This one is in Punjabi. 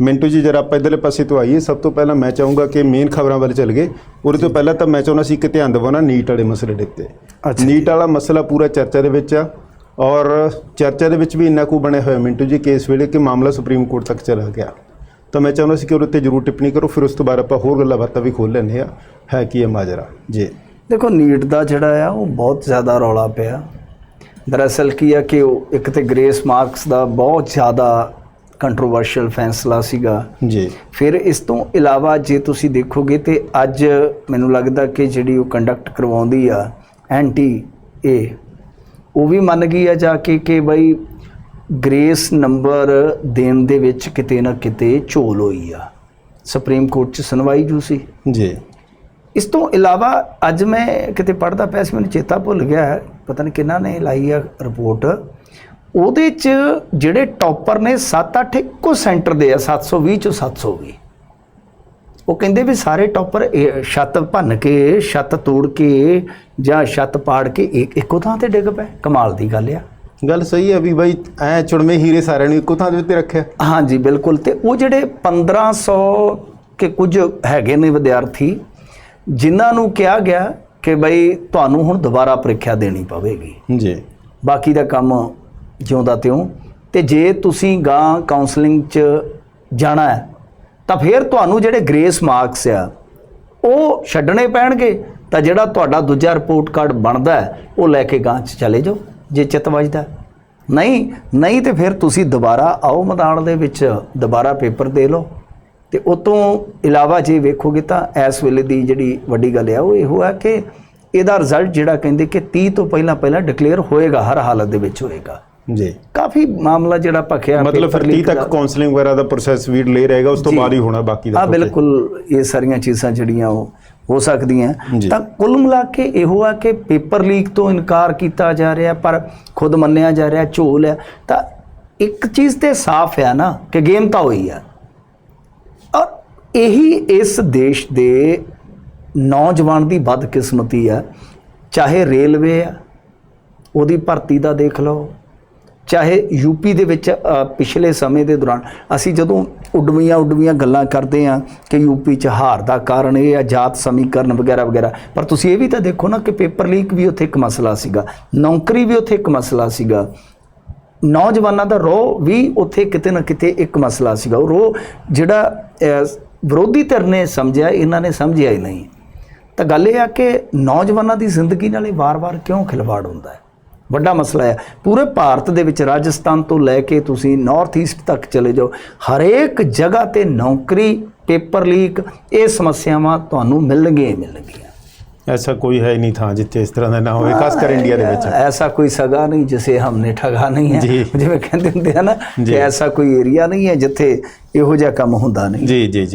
ਮਿੰਟੂ ਜੀ ਜਰਾ ਆਪਾਂ ਇਧਰਲੇ ਪਾਸੇ ਤੋਂ ਆਈਏ। ਸਭ ਤੋਂ ਪਹਿਲਾਂ ਮੈਂ ਚਾਹੂੰਗਾ ਕਿ ਮੇਨ ਖਬਰਾਂ ਵੱਲ ਚੱਲ ਗਏ। ਉਹਦੇ ਤੋਂ ਪਹਿਲਾਂ ਤਾਂ ਮੈਂ ਚਾਹੁੰਦਾ ਸੀ ਕਿ ਧਿਆਨ ਦਿਵਾਉਣਾ ਨੀਟ ਵਾਲੇ ਮਸਲੇ ਦੇ ਉੱਤੇ। ਅੱਛਾ ਨੀਟ ਵਾਲਾ ਮਸਲਾ ਪੂਰਾ ਚਰਚਾ ਦੇ ਵਿੱਚ ਆ। ਔਰ ਚਰਚਾ ਦੇ ਵਿੱਚ ਵੀ ਇੰਨਾ ਕੁ ਬਣਿਆ ਹੋਇਆ ਮਿੰਟੂ ਜੀ ਕਿ ਇਸ ਵੇਲੇ ਕਿ ਮਾਮਲਾ ਸੁਪਰੀਮ ਕੋਰਟ ਤੱਕ ਚਲਾ ਗਿਆ। ਤਾਂ ਮੈਂ ਚਾਹੁੰਦਾ ਸੀ ਕਿ ਉਹਦੇ ਉੱਤੇ ਜ਼ਰੂਰ ਟਿੱਪਣੀ ਕਰੋ। ਫਿਰ ਉਸ ਤੋਂ ਬਾਅਦ ਆਪਾਂ ਹੋਰ ਗੱਲਾਂ ਬਾਤਾਂ ਵੀ ਖੋਲ ਲੈਂਦੇ ਆ ਹੈ ਕੀ ਹੈ ਮਾਜਰਾ? ਜੀ। ਦੇਖੋ ਨੀਟ ਦਾ ਜਿਹੜਾ ਆ ਉਹ ਬਹੁਤ ਜ਼ਿਆਦਾ ਰੌਲਾ ਪਿਆ। ਦਰਅਸਲ ਕੀ ਆ ਕਿ ਉਹ ਇੱਕ ਤੇ ਗ੍ਰੇਸ ਮਾਰਕਸ ਦਾ ਬਹੁਤ ਜ਼ਿਆਦਾ ਕੰਟਰੋਵਰਸ਼ੀਅਲ ਫੈਸਲਾ ਸੀਗਾ। ਜੀ। ਫਿਰ ਇਸ ਤੋਂ ਇਲਾਵਾ ਜੇ ਤੁਸੀਂ ਦੇਖੋਗੇ ਤੇ ਅੱਜ ਮੈਨੂੰ ਲੱਗਦਾ ਕਿ ਜਿਹੜੀ ਉਹ ਕੰਡਕਟ ਕਰਵਾਉਂਦੀ ਆ ਐਂਟੀ ਏ ਉਹ ਵੀ ਮੰਨ ਗਈ ਆ ਜਾ ਕੇ ਕਿ ਬਈ ਗ੍ਰੇਸ ਨੰਬਰ ਦੇਣ ਦੇ ਵਿੱਚ ਕਿਤੇ ਨਾ ਕਿਤੇ ਝੋਲ ਹੋਈ ਆ। ਸੁਪਰੀਮ ਕੋਰਟ 'ਚ ਸੁਣਵਾਈ ਜੂ ਸੀ। ਜੀ। ਇਸ ਤੋਂ ਇਲਾਵਾ ਅੱਜ ਮੈਂ ਕਿਤੇ ਪੜ੍ਹਦਾ ਪਿਆ ਸੀ ਮੈਨੂੰ ਚੇਤਾ ਭੁੱਲ ਗਿਆ ਪਤਾ ਨਹੀਂ ਕਿਹਨਾਂ ਨੇ ਲਾਈ ਆ ਰਿਪੋਰਟ ਉਹਦੇ 'ਚ ਜਿਹੜੇ ਟੌਪਰ ਨੇ 7-8 ਇੱਕੋ ਸੈਂਟਰ ਦੇ ਆ 720 ਚੋਂ 720 ਉਹ ਕਹਿੰਦੇ ਵੀ ਸਾਰੇ ਟੌਪਰ ਛੱਤ ਭੰਨ ਕੇ ਛੱਤ ਤੋੜ ਕੇ ਜਾਂ ਛੱਤ ਪਾੜ ਕੇ ਇੱਕ ਇੱਕੋ ਥਾਂ ਤੇ ਡਿੱਗ ਪਏ। ਕਮਾਲ ਦੀ ਗੱਲ ਆ। ਗੱਲ ਸਹੀ ਹੈ ਵੀ ਬਾਈ ਐ ਚੁਣਵੇਂ ਹੀਰੇ ਸਾਰਿਆਂ ਨੂੰ ਇੱਕੋ ਥਾਂ ਦੇ ਉੱਤੇ ਰੱਖਿਆ। ਹਾਂਜੀ ਬਿਲਕੁਲ। ਤੇ ਉਹ ਜਿਹੜੇ 1500 ਕੇ ਕੁਝ ਹੈਗੇ ਨੇ ਵਿਦਿਆਰਥੀ ਜਿਨ੍ਹਾਂ ਨੂੰ ਕਿਹਾ ਗਿਆ ਕਿ ਬਈ ਤੁਹਾਨੂੰ ਹੁਣ ਦੁਬਾਰਾ ਪ੍ਰੀਖਿਆ ਦੇਣੀ ਪਵੇਗੀ। ਜੀ। ਬਾਕੀ ਦਾ ਕੰਮ ਜਿਉਂਦਾ ਤਿਉਂ, ਤੇ ਜੇ ਤੁਸੀਂ ਗਾਂ ਕਾਉਂਸਲਿੰਗ 'ਚ ਜਾਣਾ ਹੈ, ਤਾਂ ਫਿਰ ਤੁਹਾਨੂੰ ਜਿਹੜੇ ਗ੍ਰੇਸ ਮਾਰਕਸ ਆ, ਉਹ ਛੱਡਣੇ ਪੈਣਗੇ। ਤਾਂ ਜਿਹੜਾ ਤੁਹਾਡਾ ਦੂਜਾ ਰਿਪੋਰਟ ਕਾਰਡ ਬਣਦਾ ਉਹ ਲੈ ਕੇ ਗਾਂ 'ਚ ਚਲੇ ਜਾਓ, ਜੇ ਚਿੱਤ ਵੱਜਦਾ ਨਹੀਂ ਨਹੀਂ ਤੇ ਫਿਰ ਤੁਸੀਂ ਦੁਬਾਰਾ ਆਓ ਮੈਦਾਨ ਦੇ ਵਿੱਚ, ਦੁਬਾਰਾ ਪੇਪਰ ਦੇ ਲਓ। ਤੇ ਉਹ ਤੋਂ ਇਲਾਵਾ ਜੇ ਵੇਖੋਗੇ ਤਾਂ ਇਸ ਵੇਲੇ ਦੀ ਜਿਹੜੀ ਵੱਡੀ ਗੱਲ ਆ, ਉਹ ਇਹੋ ਹੈ ਕਿ ਇਹਦਾ ਰਿਜ਼ਲਟ ਜਿਹੜਾ ਕਹਿੰਦੇ ਕਿ 30 ਤੋਂ ਪਹਿਲਾਂ ਪਹਿਲਾਂ ਡਿਕਲੇਅਰ ਹੋਏਗਾ, ਹਰ ਹਾਲਤ ਦੇ ਵਿੱਚ ਹੋਏਗਾ। ਜੀ। ਕਾਫੀ ਮਾਮਲਾ ਜਿਹੜਾ ਭਖਿਆ ਮਤਲਬ ਫਿਰ paper 30 leak ਤੱਕ। ਕਾਉਂਸਲਿੰਗ ਵਗੈਰਾ ਦਾ ਪ੍ਰੋਸੈਸ ਵੀ ਡਿਲੇ ਰਹੇਗਾ ਉਸ ਤੋਂ। ਬਾਅਦ ਹੀ ਹੋਣਾ ਬਾਕੀ ਦਾ ਹਾਂ ਬਿਲਕੁਲ ਇਹ ਸਾਰੀਆਂ ਚੀਜ਼ਾਂ ਜਿਹੜੀਆਂ ਉਹ ਹੋ ਸਕਦੀਆਂ। ਤਾਂ ਕੁੱਲ ਮਿਲਾ ਕੇ ਇਹੋ ਆ ਕਿ ਪੇਪਰ ਲੀਕ ਤੋਂ ਇਨਕਾਰ ਕੀਤਾ ਜਾ ਰਿਹਾ ਪਰ ਖੁਦ ਮੰਨਿਆ ਜਾ ਰਿਹਾ ਝੋਲ ਹੈ ਤਾਂ ਇੱਕ ਚੀਜ਼ ਤੇ ਸਾਫ਼ ਹੈ ਨਾ ਕਿ ਗੇਮ ਤਾਂ ਹੋਈ ਆ। ਔਰ ਇਹੀ ਇਸ ਦੇਸ਼ ਦੇ ਨੌਜਵਾਨ ਦੀ ਬਦਕਿਸਮਤੀ ਆ। ਚਾਹੇ ਰੇਲਵੇ ਆ ਉਹਦੀ ਭਰਤੀ ਦਾ ਦੇਖ ਲਓ। ਚਾਹੇ ਯੂਪੀ ਦੇ ਵਿੱਚ ਪਿਛਲੇ ਸਮੇਂ ਦੇ ਦੌਰਾਨ ਅਸੀਂ ਜਦੋਂ ਉਡਵੀਆਂ ਉਡਵੀਆਂ ਗੱਲਾਂ ਕਰਦੇ ਆ ਕਿ ਯੂਪੀ ਚ ਹਾਰ ਦਾ ਕਾਰਨ ਇਹ ਆ ਜਾਤ, ਸਮੀਕਰਨ ਵਗੈਰਾ ਵਗੈਰਾ, ਪਰ ਤੁਸੀਂ ਇਹ ਵੀ ਤਾਂ ਦੇਖੋ ਨਾ ਕਿ ਪੇਪਰ ਲੀਕ ਵੀ ਉੱਥੇ ਇੱਕ ਮਸਲਾ ਸੀਗਾ, ਨੌਕਰੀ ਵੀ ਉੱਥੇ ਇੱਕ ਮਸਲਾ ਸੀਗਾ, ਨੌਜਵਾਨਾਂ ਦਾ ਰੋਹ ਵੀ ਉੱਥੇ ਕਿਤੇ ਨਾ ਕਿਤੇ ਇੱਕ ਮਸਲਾ ਸੀਗਾ। ਉਹ ਰੋਹ ਜਿਹੜਾ ਵਿਰੋਧੀ ਧਿਰ ਨੇ ਸਮਝਿਆ, ਇਹਨਾਂ ਨੇ ਸਮਝਿਆ ਹੀ ਨਹੀਂ। ਤਾਂ ਗੱਲ ਇਹ ਆ ਕਿ ਨੌਜਵਾਨਾਂ ਦੀ ਜ਼ਿੰਦਗੀ ਨਾਲ ਇਹ ਵਾਰ-ਵਾਰ ਕਿਉਂ ਖਿਲਵਾੜ ਹੁੰਦਾ ਹੈ? ਵੱਡਾ ਮਸਲਾ ਹੈ ਪੂਰੇ ਭਾਰਤ ਦੇ ਵਿੱਚ ਰਾਜਸਥਾਨ ਤੋਂ ਲੈ ਕੇ ਤੁਸੀਂ ਨਾਰਥ ਈਸਟ ਤੱਕ ਚਲੇ ਜਾਓ ਹਰੇਕ ਜਗ੍ਹਾ ਤੇ ਨੌਕਰੀ ਪੇਪਰ ਲੀਕ ਇਹ ਸਮੱਸਿਆਵਾਂ ਤੁਹਾਨੂੰ ਮਿਲਣਗੀਆਂ ਹੀ ਮਿਲਣਗੀਆਂ ਐਸਾ ਕੋਈ ਹੈ ਹੀ ਨਹੀਂ ਥਾਂ ਜਿੱਥੇ ਇਸ ਤਰ੍ਹਾਂ ਦਾ ਨਾ ਹੋਵੇ ਖਾਸ ਕਰ ਇੰਡੀਆ ਦੇ ਵਿੱਚ ऐसा कोई सगा नहीं जिसे हमने ठगा नहीं है ਜੀ। ਜਿਵੇਂ ਕਹਿੰਦੇ ਹੁੰਦੇ ਆ ਨਾ ਜੀ। ਕਿ ਐਸਾ ਕੋਈ ਏਰੀਆ ਨਹੀਂ ਹੈ ਜਿੱਥੇ ਇਹੋ ਜਿਹਾ ਕੰਮ ਹੁੰਦਾ ਨਹੀਂ ਜੀ ਜੀ ਜੀ